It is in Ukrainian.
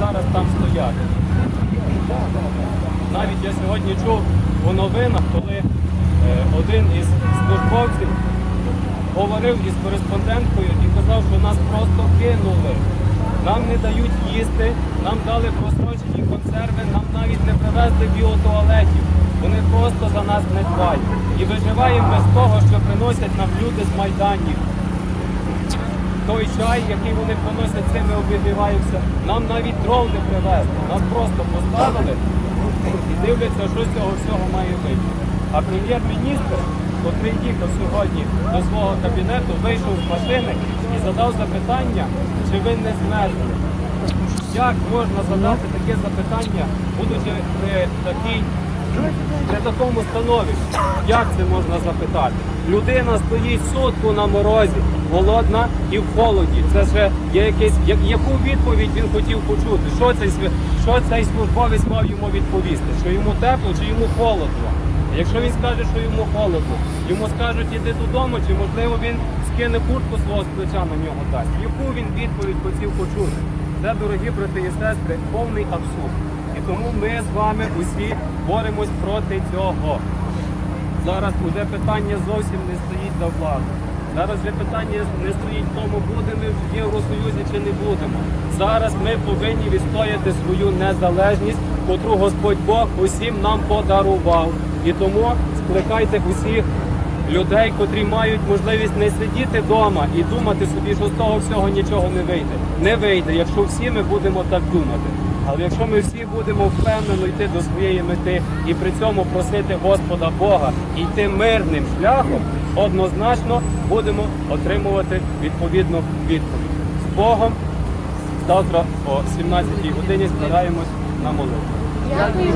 зараз там стояти. Навіть я сьогодні чув у новинах, коли е, один із службовців говорив із кореспонденткою і казав, що нас просто кинули. Нам не дають їсти, нам дали просрочені консерви, нам навіть не привезли біотуалетів. Вони просто за нас не дбають. І виживаємо без того, що приносять нам люди з майданів. Той чай, який вони приносять, цим ми обігріваємося. Нам навіть дров не привезли. Нас просто поставили і дивляться, що з цього всього має вийти. А прем'єр-міністр, котрий їхав сьогодні до свого кабінету, вийшов з машини і задав запитання, чи ви не змерзли. Як можна задати таке запитання, будучи при такій при такому становищі? Як це можна запитати? Людина стоїть сутку на морозі, голодна і в холоді. Це ще є якесь, я- яку відповідь він хотів почути? Що цей, що цей службовець мав йому відповісти? Що йому тепло чи йому холодно? Якщо він скаже, що йому холодно, йому скажуть іди додому, чи можливо він скине куртку свого з плеча на нього дасть. Яку він відповідь хотів почути? Це, дорогі брати і сестри, повний абсурд. Тому ми з вами усі боремось проти цього. Зараз уже питання зовсім не стоїть за владу. Зараз вже питання не стоїть в тому, будемо ми в Євросоюзі чи не будемо. Зараз ми повинні відстояти свою незалежність, котру Господь Бог усім нам подарував. І тому скликайте усіх людей, котрі мають можливість не сидіти вдома і думати собі, що з того всього нічого не вийде. Не вийде, якщо всі ми будемо так думати. Але якщо ми всі будемо впевнено йти до своєї мети і при цьому просити Господа Бога йти мирним шляхом, однозначно будемо отримувати відповідну відповідь. З Богом завтра о 17 годині збираємось на молитву. Дякую.